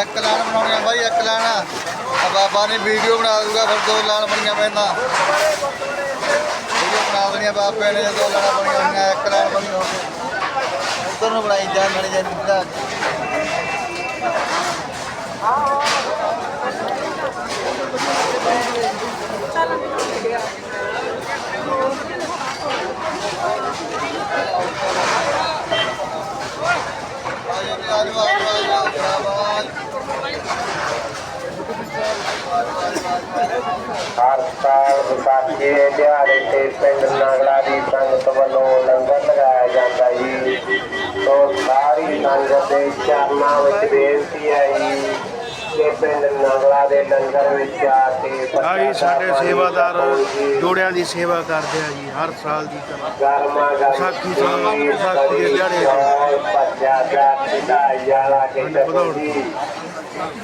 ਇੱਕ ਲਾਣ ਬਣਾਉਣੀ ਆ ਬਾਈ ਇੱਕ ਲਾਣ ਆ ਬਾਬਾ ਨੇ ਵੀਡੀਓ ਬਣਾ ਦੂਗਾ ਫਿਰ ਦੋ ਲਾਣ ਬਣੀਆਂ ਪੈਂਦਾ। ਵੀਡੀਓ ਬਣਾ ਦੇਣੀਆਂ ਬਾਬੇ ਨੇ, ਦੋ ਲਾਣਾ ਬਣੀਆਂ ਹੋਈਆਂ, ਇੱਕ ਲਾਣ ਬਣੀ ਹੋ ਗਈ ਨੂੰ ਬਣਾਈ ਜਾ, ਨਾਲੇ ਜਾ ਨਿਕਲਾ ਹਰ ਸਾਲ ਵਿਸਾਖੀ ਦੇ ਦਿਹਾੜੇ ਤੇ ਪਿੰਡ ਨਾਗਲਾ ਦੀ ਸੰਗਤ ਵੱਲੋਂ ਲੰਗਰ ਲਗਾਇਆ ਜਾਂਦਾ ਜੀ ਸੋ ਸਾਰੀ ਸੰਗਤ ਦੇ ਚਰਨਾਂ ਵਿੱਚ ਬੇਨਤੀ ਹੈ ਜੀ ਕਿ ਪਿੰਡ ਨਾਗਲਾ ਦੇ ਲੰਗਰ ਵਿੱਚ ਆ ਕੇ ਆਹੀ ਸਾਡੇ ਸੇਵਾਦਾਰ। ਜੋੜਿਆਂ ਦੀ ਸੇਵਾ ਕਰਦੇ ਆ ਜੀ ਹਰ ਸਾਲ ਦੀ ਤਰ੍ਹਾਂ ਵਿਸਾਖੀ ਤੋਂ- ਵਿਸਾਖੀ ਦੇ ਦਿਹਾੜੇ ਚੌਲ, ਭੱਜਾ ਦਾ ਸਿੱਧਾ ਯਾਰਾ ਕੇ। ਜੀ